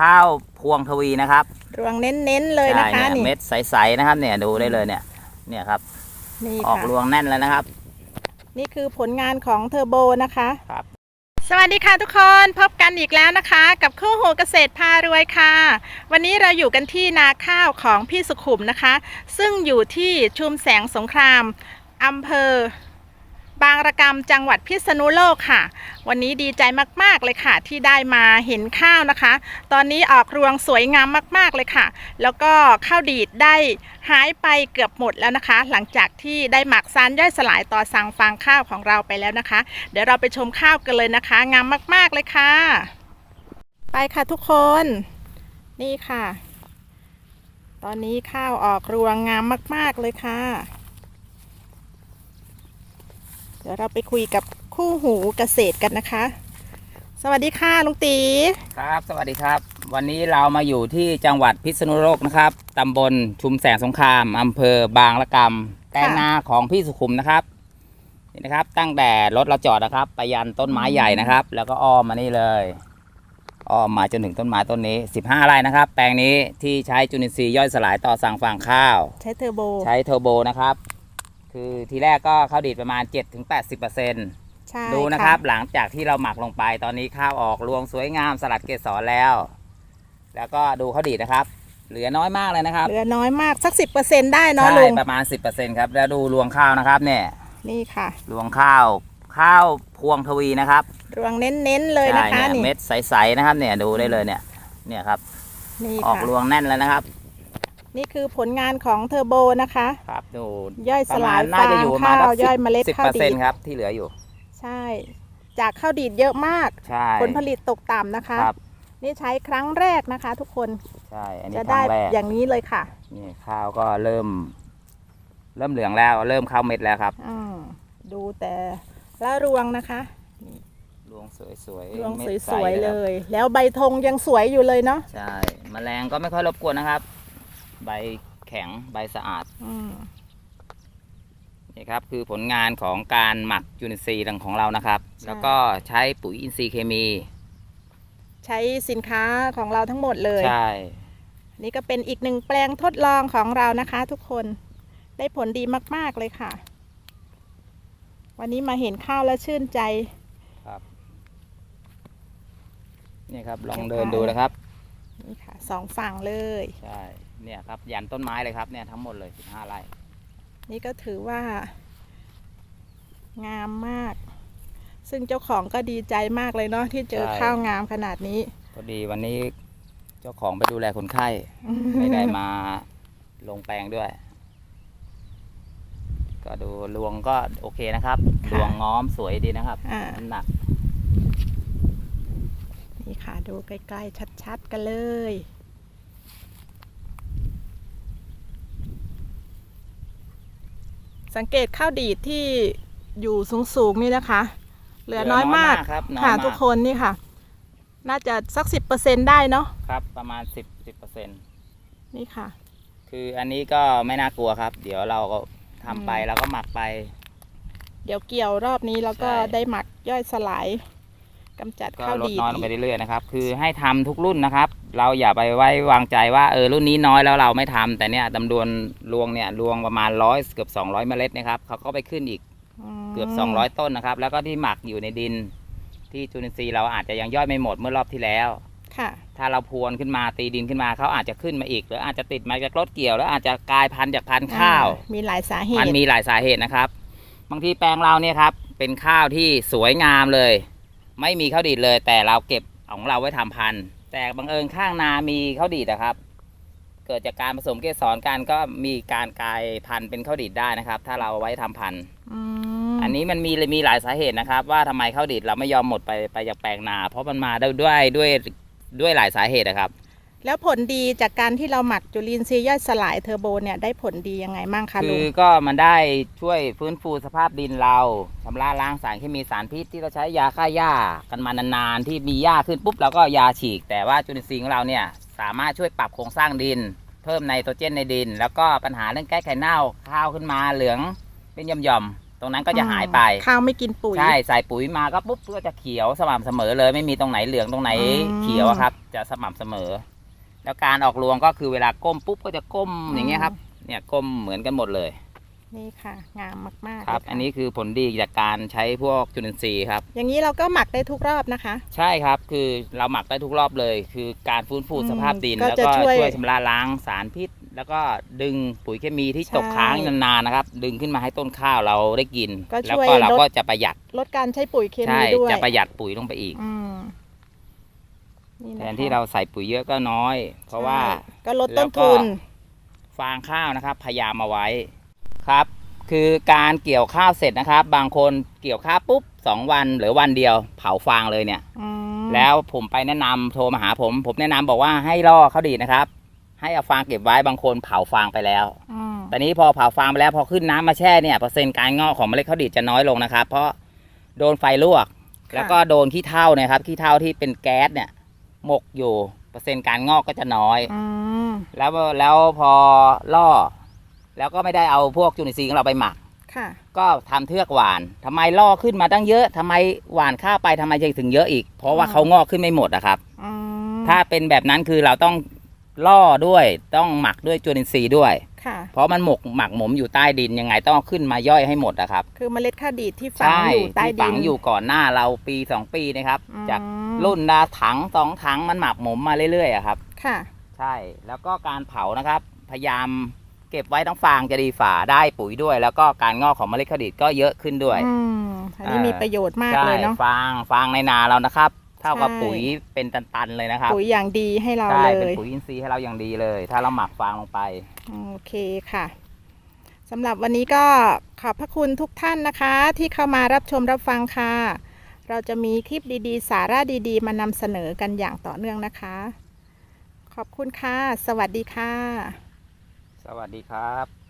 ข้าวพวงทวีนะครับรวงเน้นๆเลยนะคะใช่นี่เม็ดใสๆนะครับ เนี่ยดูได้เลยเนี่ย เนี่ยครับนี่ออกค่ะรวงแน่นแล้วนะครับ นี่คือผลงานของเทอร์โบนะคะครับสวัสดีค่ะทุกคนพบกันอีกแล้วนะคะ กับคู่หูเกษตรพารวยค่ะ วันนี้เราอยู่กันที่นาข้าวของพี่สุขุมนะคะ ซึ่งอยู่ที่ชุมแสงสงครามอำเภอ บางระกำจังหวัดพิษณุโลกค่ะ วันนี้ดีใจมากๆเลยค่ะ ที่ได้มาเห็นข้าวนะคะ ตอนนี้ออกรวงสวยงามมากๆเลยค่ะ แล้วก็ข้าวดีดได้หายไปเกือบหมดแล้วนะคะ หลังจากที่ได้หมักสารย่อยสลายต่อสั่งฟางข้าวของเราไปแล้วนะคะ เดี๋ยวเราไปชมข้าวกันเลยนะคะ งามมากๆเลยค่ะ ไปค่ะทุกคนนี่ค่ะ ตอนนี้ข้าวออกรวงงามมาก ๆเลยค่ะ ดี๋ยวเราไปคุยกับคู่หูเกษตรกันนะคะ สวัสดีค่ะลุงตีครับ สวัสดีครับ วันนี้เรามาอยู่ที่จังหวัดพิษณุโลกนะครับตำบลชุมแสงสงครามอำเภอบางละกำแปลงนาของพี่สุขุมนะครับนี่นะครับ ตั้งแต่รถเราจอดนะครับ ไปยันต้นไม้ใหญ่นะครับ แล้วก็อ้อมมานี่เลยอ้อมมาจนถึงต้นไม้ต้นนี้ 15ไร่นะครับ แปลงนี้ที่ใช้จุลินทรีย์ย่อยสลายต่อสั่งฟางข้าว ใช้เทอร์โบ ใช้เทอร์โบนะครับ คือทีแรกก็ข้าวดีดประมาณ 7-80%ใช่ดูนะครับ หลังจากที่เราหมักลงไปตอนนี้ข้าวออกรวงสวยงามสลัดเกสรแล้ว แล้วก็ดูข้าวดีดนะครับ เหลือน้อยมากเลยนะครับเหลือน้อยมากสักสิบเปอร์เซ็นได้เนาะใช่ลุงประมาณ 10%ครับแล้วดูรวงข้าวนะครับเนี่ยนี่ค่ะรวงข้าวข้าวพวงทวีนะครับรวงเน้นๆเลยนะคะใช่นี่เม็ดใสๆนะครับเนี่ยดูได้เลยเนี่ยเนี่ยครับนี่ออกค่ะรวงแน่นแล้วนะครับ นี่คือผลงานของเทอร์โบนะคะ ครับดูย่อยปสระมาลาณยน่าฟางจะอยู่ประมาณข้าวสักย่อยเมล็ดสิบข้าวเปอร์ดีเซ็นดต์ครับที่เหลืออยู่ ใช่ จากข้าวดีดเยอะมากใช่ผลผลิตตกต่ำนะคะครับนี่ใช้ครั้งแรกนะคะ ทุกคนใช่อันนี้จะคได้รั้งแรกอย่างนี้เลยค่ะนี่ข้าวก็เริ่ม เริ่มเหลืองแล้ว เริ่มเข้าเม็ดแล้วครับอืมดูแต่ละรวงนะคะรวงสวยๆรวงเม็ดสใวยๆเลครับยแล้วใบธงยังสวยอยู่เลยเนาะใช่แมลงก็ไม่ค่อยรบกวนนะครับ ใบแข็งใบสะอาดอืมนี่ครับคือผลงานของการหมักจุลินทรีย์ของเรานะครับ แล้วก็ใช้ปุ๋ยอินทรีย์เคมี ใช้สินค้าของเราทั้งหมดเลย ใช่ นี่ก็เป็นอีกหนึ่งแปลงทดลองของเรานะคะ ทุกคนได้ผลดีมาก ๆ เลยค่ะ วันนี้มาเห็นข้าวแล้วชื่นใจครับนี่ครับลองเดินดูนะครับ นี่ค่ะสองฝั่งเลย ใช่ เนี่ยครับยันต้นไม้เลยครับเนี่ยทั้งหมดเลย15ไร่ นี่ก็ถือว่า งามมาก ซึ่งเจ้าของก็ดีใจมากเลยเนาะที่เจอข้าวงามขนาดนี้ พอดีวันนี้เจ้าของไปดูแลคนไข้ ไม่ได้มาลงแปลงด้วย ก็ดูรวงก็โอเคนะครับค่ะ รวงง้อมสวยดีนะครับอ่า น้ำหนัก นี่ค่ะ ดูใกล้ ๆ ชัด ๆ กันเลย สังเกตข้าวดีดที่อยู่สูงๆนี่นะคะ เหลือน้อยมากครับน้อยค่ะมากทุกคนนี่ค่ะ น่าจะสักสิบเปอร์เซ็นได้เนาะครับประมาณ10 10เปอร์เซ็นต์นี่ค่ะ คืออันนี้ก็ไม่น่ากลัวครับ เดี๋ยวเราก็ทำไปอืม แล้วก็หมักไป เดี๋ยวเกี่ยวรอบนี้แล้วก็ใช่ ได้หมักย่อยสลาย กำจัดก็ข้าวลดดีดน้อยลงไปอีกเรื่อยๆนะครับคือให้ทำทุกรุ่นนะครับ เราอย่าไปไว้วางใจว่าเออรุ่นนี้น้อยแล้วเราไม่ทำแต่เนี่ยจำนวนรวงเนี่ยรวงประมาณร้อยเกือบ200 เมล็ดนะครับเขาก็ไปขึ้นอีกมเกือบ 200 ต้นนะครับ แล้วก็ที่หมักอยู่ในดิน ที่จุลินทรีย์เราอาจจะยังย่อยไม่หมดเมื่อรอบที่แล้วค่ะถ้าเราพรวนขึ้นมาตีดินขึ้นมาเขาอาจจะขึ้นมาอีก หรืออาจจะติดมาจากรถเกี่ยว แล้วอาจจะกลายพันธุ์จากพันธุ์ข้าวอ่มีหลายสาเหมันตุมีหลายสาเหตุนะครับ บางทีแปลงเราเนี่ยครับเป็นข้าวที่สวยงามเลย ไม่มีข้าวดีดเลย แต่เราเก็บของเราไว้ทำพันธุ์ แต่บังเอิญข้างนามีข้าวดีดนะครับ เกิดจากการผสมเกสรกันก็มีการกลายพันธุ์เป็นข้าวดีดได้นะครับ ถ้าเราเอาไว้ทำพันธุ์อืมอันนี้มันมีมีหลายสาเหตุนะครับ ว่าทำไมข้าวดีดเราไม่ยอมหมดไปไปจากแปลงนา เพราะมันมาด้วยด้วยด้วยด้วยหลายสาเหตุนะครับ แล้วผลดีจากการที่เราหมักจุลินทรีย์ย่อยสลายเทอร์โบเนี่ยได้ผลดียังไงบ้างคะคืลุองก็มันได้ช่วยฟื้นฟูสภาพดินเราชำระล้างสารเคมีสารพิษที่เราใช้ยาฆ่าหญ้ากันมานานๆที่มีหญ้าขึ้นปุ๊บเราก็ยาฉีก แต่ว่าจุลินทรีย์ของเราเนี่ยสามารถช่วยปรับโครงสร้างดิน เพิ่มไนโตรเจนในดิน แล้วก็ปัญหาเรื่องแก้ไขเน่าข้าวขึ้นมาเหลืองเป็นหย่อมตรงนั้นก็จะหายไปข้าวไม่กินปุ๋ยใช่ใส่ปุ๋ยมาก็ปุ๊บก็จะเขียวสม่ำเสมอเลย ไม่มีตรงไหนเหลืองตรงไหนอืมเขียวอะครับ จะสม่ำเสมอ แล้วการออกรวงก็คือเวลาก้มปุ๊บก็จะก้มอย่างเงี้ยครับ เนี่ยก้มเหมือนกันหมดเลย นี่ค่ะ งามมากๆครับ เลยะอันนี้คือผลดีจากการใช้พวกจุลินทรีย์ครับ อย่างนี้เราก็หมักได้ทุกรอบนะคะ ใช่ครับ คือเราหมักได้ทุกรอบเลย คือการฟื้นฟูอืมสภาพดิน ก็แล้วจะก็ช่วยช่วยชำระล้างสารพิษ แล้วก็ดึงปุ๋ยเคมีที่ใช่ตกค้างนานๆนะครับ ดึงขึ้นมาให้ต้นข้าวเราได้กิน ก็แล้วช่วยก็เราลด ก็จะประหยัด ลดการใช้ปุ๋ยเคใช่มีด้วยจะประหยัดปุ๋ยลงไปอีก อืม นี่แทนะคะนที่เราใส่ปุ๋ยเยอะก็น้อย เพราะว่าใช่ก็ลดแล้ต้วนก็ทุน ฟางข้าวนะครับ พยายามมาไว้ครับ คือการเกี่ยวข้าวเสร็จนะครับ บางคนเกี่ยวข้าวปุ๊บสองวันหรือวันเดียว เผาฟางเลยเนี่ย อืมแล้วผมไปแนะนำโทรมาหาผม ผมแนะนำบอกว่าให้ล่อเขาดีนะครับ ให้เอาฟางเก็บไว้บางคนเผาฟางไปแล้ว อืมตอนนี้พอเผาฟางไปแล้วพอขึ้นน้ำมาแช่เนี่ยเปอร์เซ็นต์การงอกของเมล็ดข้าวดีดจะน้อยลงนะครับ เพราะโดนไฟลวก แล้วก็โดนขี้เถ้าเนะครับขี้เถ้าที่เป็นแก๊สเนี่ยห มกอยู่ เปอร์เซ็นต์การงอกก็จะน้อย อืมแล้วแล้วพอล่อ แล้วก็ไม่ได้เอาพวกจุลินทรีย์ของเราไปหมัก ค่ะ ก็ทำเทือกหวานทำไมล่อขึ้นมาตั้งเยอะทำไมหวานข้าวไปทำไมถึงเยอะอีก เพราะว่าอืมเขางอกขึ้นไม่หมดอะครับ อืมถ้าเป็นแบบนั้นคือเราต้องล่อด้วยต้องหมักด้วยจุลินทรีย์ด้วย ค่ะ เพราะมันหมกหมักหมมอยู่ใต้ดินยังไงต้องเอาขึ้นมาย่อยให้หมดนะครับคือเมล็ดข้าวดีดที่ฝังใช่อยู่ใต้ที่ดิฝัน งอยู่ก่อนหน้าเราปีสองปีนะครับ อืม จาก รุ่นละถังสองถังมันหมักหมมมาเรื่อยๆอะครับ ค่ะ ใช่แล้วก็การเผานะครับ พยายามเก็บไว้ทั้งฟางจะดีฝ่าได้ปุ๋ยด้วย แล้วก็การงอกของเมล็ดข้าวดีดก็เยอะขึ้นด้วยอืมอันนี้อ่ามีมีประโยชน์มากใช่เลยเนาะ ฟางฟางในนาเรานะครับ เท่ากับใช่ ปุ๋ยเป็นตันๆเลยนะครับปุ๋ยอย่างดีให้เราใช่เลเป็นย ปุ๋ยอินทรีย์ให้เราอย่างดีเลย ถ้าเราหมักฟางลงไป โอเคค่ะสำหรับวันนี้ก็ขอบพระคุณทุกท่านนะคะ ที่เข้ามารับชมรับฟังค่ะ เราจะมีคลิปดีๆ สาระดีๆ มานำเสนอกันอย่างต่อเนื่องนะคะ ขอบคุณค่ะ สวัสดีค่ะ สวัสดีครับ